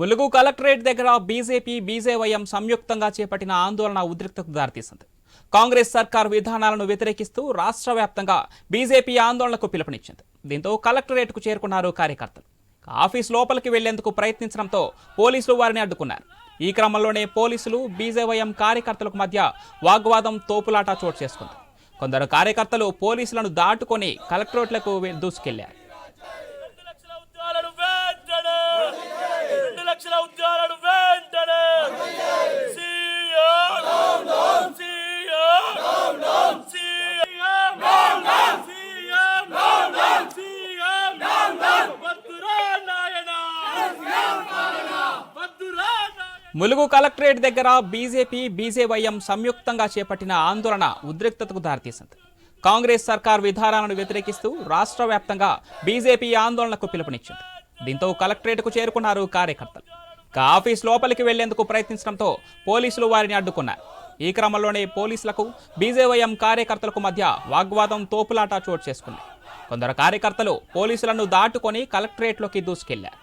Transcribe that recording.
Mulugu collectorate దగ్గర BJP BJYM సంయుక్తంగా చేపట్టిన ఆందోళన ఉద్రిక్తకు దారితీసింది. కాంగ్రెస్ సర్కార్ విధానాలను వ్యతిరేకిస్తూ రాష్ట్ర వ్యాప్తంగా బీజేపీ ఆందోళనకు పిలుపునిచ్చింది. దీంతో కలెక్టరేట్కు చేరుకున్నారు కార్యకర్తలు. ఆఫీస్ లోపలికి వెళ్ళేందుకు ప్రయత్నించడంతో పోలీసులు వారిని అడ్డుకున్నారు. ఈ క్రమంలోనే పోలీసులు బీజేవైఎం కార్యకర్తలకు మధ్య వాగ్వాదం తోపులాట చోటు చేసుకుంది. కొందరు కార్యకర్తలు పోలీసులను దాటుకొని కలెక్టరేట్లకు దూసుకెళ్ళారు. ములుగు కలెక్టరేట్ దగ్గర బీజేపీ బీజేవైఎం సంయుక్తంగా చేపట్టిన ఆందోళన ఉద్రిక్తతకు దారితీసింది. కాంగ్రెస్ సర్కార్ విధానాలను వ్యతిరేకిస్తూ రాష్ట్ర వ్యాప్తంగా బీజేపీ ఆందోళనకు పిలుపునిచ్చింది. దీంతో కలెక్టరేట్కు చేరుకున్నారు కార్యకర్తలు. ఇక ఆఫీస్ లోపలికి వెళ్ళేందుకు ప్రయత్నించడంతో పోలీసులు వారిని అడ్డుకున్నారు. ఈ క్రమంలోనే పోలీసులకు బీజేవైఎం కార్యకర్తలకు మధ్య వాగ్వాదం తోపులాట చోటు చేసుకుంది. కొందరు కార్యకర్తలు పోలీసులను దాటుకొని కలెక్టరేట్లోకి దూసుకెళ్ళారు.